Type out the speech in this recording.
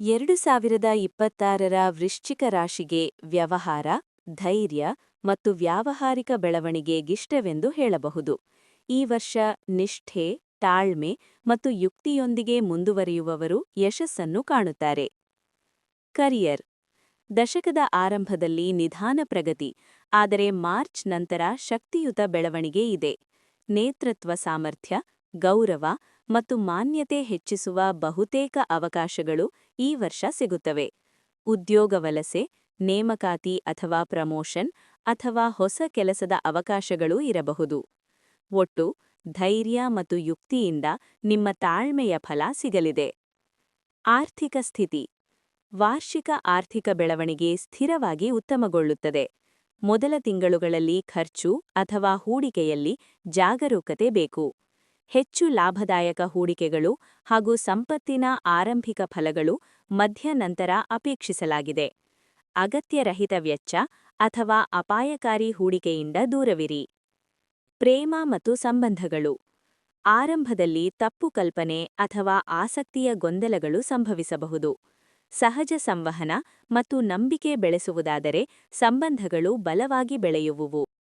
ಎರಡು ಸಾವಿರದ ಇಪ್ಪತ್ತಾರರ ವೃಶ್ಚಿಕ ರಾಶಿಗೆ ವ್ಯವಹಾರ, ಧೈರ್ಯ ಮತ್ತು ವ್ಯಾವಹಾರಿಕ ಬೆಳವಣಿಗೆಗಿಷ್ಟವೆಂದು ಹೇಳಬಹುದು. ಈ ವರ್ಷ ನಿಷ್ಠೆ, ತಾಳ್ಮೆ ಮತ್ತು ಯುಕ್ತಿಯೊಂದಿಗೆ ಮುಂದುವರಿಯುವವರು ಯಶಸ್ಸನ್ನು ಕಾಣುತ್ತಾರೆ. ಕರಿಯರ್. ದಶಕದ ಆರಂಭದಲ್ಲಿ ನಿಧಾನ ಪ್ರಗತಿ, ಆದರೆ ಮಾರ್ಚ್ ನಂತರ ಶಕ್ತಿಯುತ ಬೆಳವಣಿಗೆ ಇದೆ. ನೇತೃತ್ವ ಸಾಮರ್ಥ್ಯ ಗೌರವ ಮತ್ತು ಮಾನ್ಯತೆ ಹೆಚ್ಚಿಸುವ ಬಹುತೇಕ ಅವಕಾಶಗಳು ಈ ವರ್ಷ ಸಿಗುತ್ತವೆ. ಉದ್ಯೋಗ ವಲಸೆ, ನೇಮಕಾತಿ ಅಥವಾ ಪ್ರಮೋಷನ್ ಅಥವಾ ಹೊಸ ಕೆಲಸದ ಅವಕಾಶಗಳೂ ಇರಬಹುದು. ಒಟ್ಟು ಧೈರ್ಯ ಮತ್ತು ಯುಕ್ತಿಯಿಂದ ನಿಮ್ಮ ತಾಳ್ಮೆಯ ಫಲ ಸಿಗಲಿದೆ. ಆರ್ಥಿಕ ಸ್ಥಿತಿ, ವಾರ್ಷಿಕ ಆರ್ಥಿಕ ಬೆಳವಣಿಗೆ ಸ್ಥಿರವಾಗಿ ಉತ್ತಮಗೊಳ್ಳುತ್ತದೆ. ಮೊದಲ ತಿಂಗಳುಗಳಲ್ಲಿ ಖರ್ಚು ಅಥವಾ ಹೂಡಿಕೆಯಲ್ಲಿ ಜಾಗರೂಕತೆ ಬೇಕು. ಹೆಚ್ಚು ಲಾಭದಾಯಕ ಹೂಡಿಕೆಗಳು ಹಾಗೂ ಸಂಪತ್ತಿನ ಆರಂಭಿಕ ಫಲಗಳು ಮಧ್ಯ ನಂತರ ಅಪೇಕ್ಷಿಸಲಾಗಿದೆ. ಅಗತ್ಯರಹಿತ ವೆಚ್ಚ ಅಥವಾ ಅಪಾಯಕಾರಿ ಹೂಡಿಕೆಯಿಂದ ದೂರವಿರಿ. ಪ್ರೇಮ ಮತ್ತು ಸಂಬಂಧಗಳು. ಆರಂಭದಲ್ಲಿ ತಪ್ಪು ಕಲ್ಪನೆ ಅಥವಾ ಆಸಕ್ತಿಯ ಗೊಂದಲಗಳು ಸಂಭವಿಸಬಹುದು. ಸಹಜ ಸಂವಹನ ಮತ್ತು ನಂಬಿಕೆ ಬೆಳೆಸುವುದಾದರೆ ಸಂಬಂಧಗಳು ಬಲವಾಗಿ ಬೆಳೆಯುವುವು.